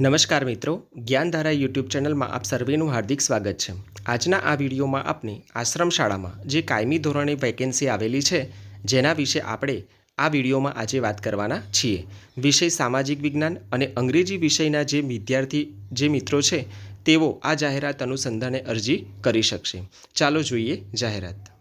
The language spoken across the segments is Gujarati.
નમસ્કાર મિત્રો, જ્ઞાનધારા યુટ્યુબ ચેનલમાં આપ સર્વેનું હાર્દિક સ્વાગત છે. આજના આ વિડીયોમાં આપણે આશ્રમ શાળામાં જે કાયમી ધોરણે વેકેન્સી આવેલી છે, જેના વિશે આપણે આ વિડીયોમાં આજે વાત કરવાના છીએ. વિષય સામાજિક વિજ્ઞાન અને અંગ્રેજી વિષયના જે વિદ્યાર્થી, જે મિત્રો છે, તેઓ આ જાહેરાત અનુસંધાને અરજી કરી શકશે. ચાલો જોઈએ જાહેરાત.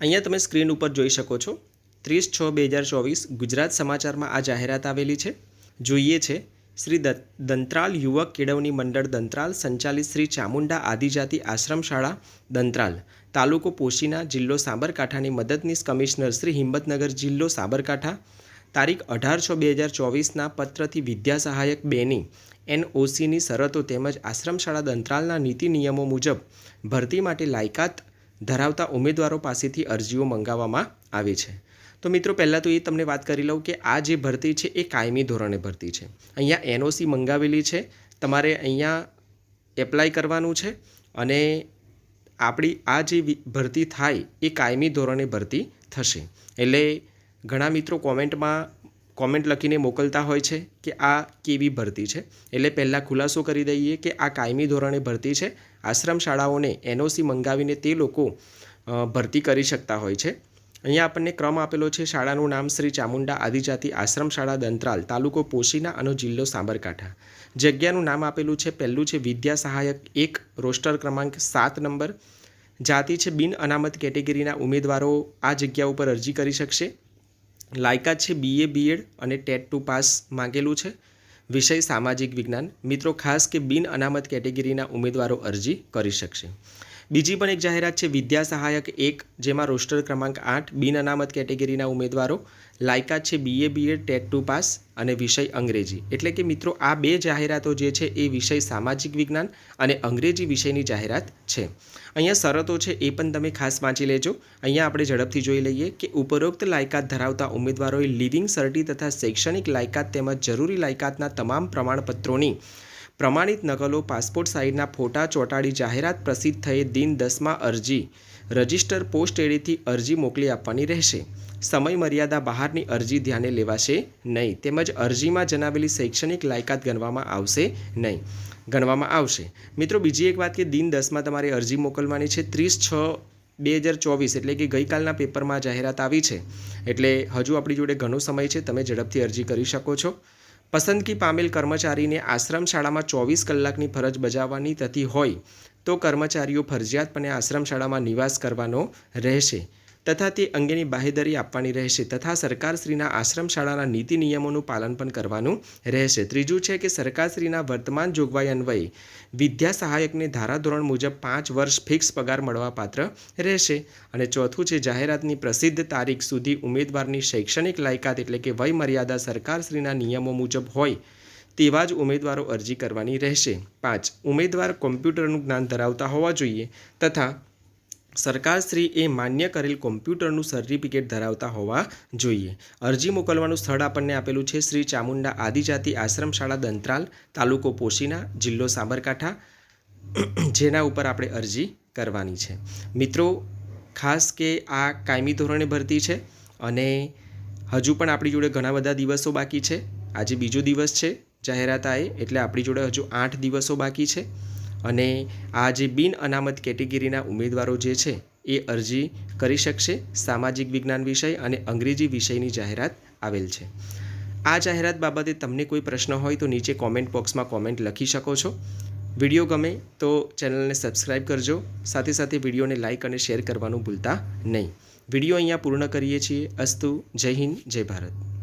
અહીંયા તમે સ્ક્રીન ઉપર જોઈ શકો છો, ત્રીસ છ બે હજાર ચોવીસ ગુજરાત સમાચારમાં આ જાહેરાત આવેલી છે. જોઈએ છે શ્રી દંત્રાલ યુવક કેળવણી મંડળ દંત્રાલ, સંચાલિત શ્રી ચામુંડા આદિજાતિ આશ્રમ શાળા દંત્રાલ, તાલુકો પોશીના જિલ્લો સાબરકાંઠાની મદદનીશ કમિશનર શ્રી હિંમતનગર જિલ્લો સાબરકાંઠા, તારીખ અઢાર છ બે હજાર ચોવીસના પત્રથી વિદ્યા સહાયક બેની એનઓસીની શરતો તેમજ આશ્રમશાળા દંત્રાલના નીતિ નિયમો મુજબ ભરતી માટે લાયકાત ધરાવતા ઉમેદવારો પાસેથી અરજીઓ મંગાવવામાં આવી છે. તો મિત્રો, પહેલાં તો એ તમને વાત કરી લઉં કે આ જે ભરતી છે, એ કાયમી ધોરણે ભરતી છે. અહીંયા એનઓસી મંગાવેલી છે. તમારે અહીંયા એપ્લાય કરવાનું છે અને આપણી આ જે ભરતી થાય, એ કાયમી ધોરણે ભરતી થશે. એટલે ઘણા મિત્રો કોમેન્ટમાં કોમેન્ટ લખીને મોકલતા હોય છે કે આ કેવી ભરતી છે. એટલે પહેલાં ખુલાસો કરી દઈએ કે આ કાયમી ધોરણે ભરતી છે. આશ્રમ શાળાઓને એનઓસી મંગાવીને તે લોકો ભરતી કરી શકતા હોય છે. અહીંયા આપણને ક્રમ આપેલો છે. શાળાનું નામ શ્રી ચામુંડા આદિજાતિ આશ્રમ શાળા દંત્રાલ, તાલુકો પોશીના અને જિલ્લો સાબરકાંઠા. જગ્યાનું નામ આપેલું છે. પહેલું છે વિદ્યા સહાયક એક, રોસ્ટર ક્રમાંક સાત નંબર. જાતિ છે બિન અનામત કેટેગરીના ઉમેદવારો આ જગ્યા ઉપર અરજી કરી શકશે. લાયકાત છે બીએ બીએડ અને ટેટ ટુ પાસ માંગેલું છે. વિષય સામાજિક વિજ્ઞાન. મિત્રો, ખાસ કે બિન અનામત કેટેગરીના ઉમેદવારો અરજી કરી શકશે. બીજી પણ એક જાહેરાત છે, વિદ્યા સહાયક એક, જેમાં રોસ્ટર ક્રમાંક આઠ, બિન અનામત કેટેગરીના ઉમેદવારો લાયકાત છે BA B Ed TET two pass અને વિષય અંગ્રેજી. એટલે કે મિત્રો, આ બે જાહેરાતો જે છે એ વિષય સામાજિક વિજ્ઞાન અને અંગ્રેજી વિષયની જાહેરાત છે. અહીંયા શરતો છે, એ પણ તમે ખાસ વાંચી લેજો. અહીંયા આપણે ઝડપથી જોઈ લઈએ કે ઉપરોક્ત લાયકાત ધરાવતા ઉમેદવારોએ લિવિંગ સર્ટી તથા શૈક્ષણિક લાયકાત તેમજ જરૂરી લાયકાતના તમામ પ્રમાણપત્રોની પ્રમાણિત નકલો પાસપોર્ટ સાઇઝના ફોટા ચોંટાડી જાહેરાત પ્રસિદ્ધ થયે દિન દસમાં અરજી. રજિસ્ટર પોસ્ટ એડીથી અરજી મોકલી આપવાની રહેશે. સમય મર્યાદા બહારની અરજી ધ્યાને લેવાશે નહીં. તેમજ અરજીમાં જણાવેલી શૈક્ષણિક લાયકાત ગણવામાં આવશે નહીં. ગણવામાં આવશે. મિત્રો, બીજી એક વાત કે દિન દસમાં તમારે અરજી મોકલવાની છે. ત્રીસ છ બે હજાર ચોવીસ એટલે કે ગઈકાલના પેપરમાં જાહેરાત આવી છે. એટલે હજુ આપણી જોડે ઘણો સમય છે. તમે ઝડપથી અરજી કરી શકો છો. પસંદગી પામેલ કર્મચારીને આશ્રમ શાળામાં ચોવીસ કલાકની ફરજ બજાવવાની થતી હોય, તો કર્મચારીઓ ફરજિયાતપણે આશ્રમ શાળામાં નિવાસ કરવાનો રહેશે. તથા તે અંગેની બાહેધરી આપવાની રહેશે તથા સરકારશ્રીના આશ્રમ શાળાના નીતિ નિયમોનું પાલન પણ કરવાનું રહેશે. ત્રીજું છે કે સરકારશ્રીના વર્તમાન જોગવાઈ અન્વયે વિદ્યા સહાયકને ધારાધોરણ મુજબ પાંચ વર્ષ ફિક્સ પગાર મળવાપાત્ર રહેશે. અને ચોથું છે, જાહેરાતની પ્રસિદ્ધ તારીખ સુધી ઉમેદવારની શૈક્ષણિક લાયકાત એટલે કે વયમર્યાદા સરકારશ્રીના નિયમો મુજબ હોય તેવા જ ઉમેદવારો અરજી કરવાની રહેશે. પાંચ, ઉમેદવાર કોમ્પ્યુટરનું જ્ઞાન ધરાવતા હોવા જોઈએ તથા સરકારશ્રી એ માન્ય કરેલ કોમ્પ્યુટરનું સર્ટિફિકેટ ધરાવતા હોવા જોઈએ. અરજી મોકલવાનું સ્થળ આપણને આપેલું છે શ્રી ચામુંડા આદિજાતિ આશ્રમ શાળા દંતરાલ, તાલુકો પોશીના, જિલ્લો સાબરકાંઠા, જેના ઉપર આપણે અરજી કરવાની છે. મિત્રો, ખાસ કે આ કાયમી ધોરણે ભરતી છે અને હજુ પણ આપણી જોડે ઘણા બધા દિવસો બાકી છે. આજે બીજો દિવસ છે જાહેરાત આએ એટલે આપણી જોડે હજુ આઠ દિવસો બાકી છે. અને આ જે બિન અનામત કેટેગરીના ઉમેદવારો જે છે, એ અરજી કરી શકશે સામાજિક વિજ્ઞાન વિષય અને અંગ્રેજી વિષયની જાહેરાત આવેલ છે. આ જાહેરાત બાબતે તમને કોઈ પ્રશ્ન હોય તો નીચે કોમેન્ટ બોક્સમાં કોમેન્ટ લખી શકો છો. વીડિયો ગમે તો ચેનલને સબસ્ક્રાઈબ કરજો. સાથે સાથે વિડીયોને લાઇક અને શેર કરવાનું ભૂલતા નહીં. વીડિયો અહીંયા પૂર્ણ કરીએ છીએ. અસ્તુ, જય હિન્દ, જય ભારત.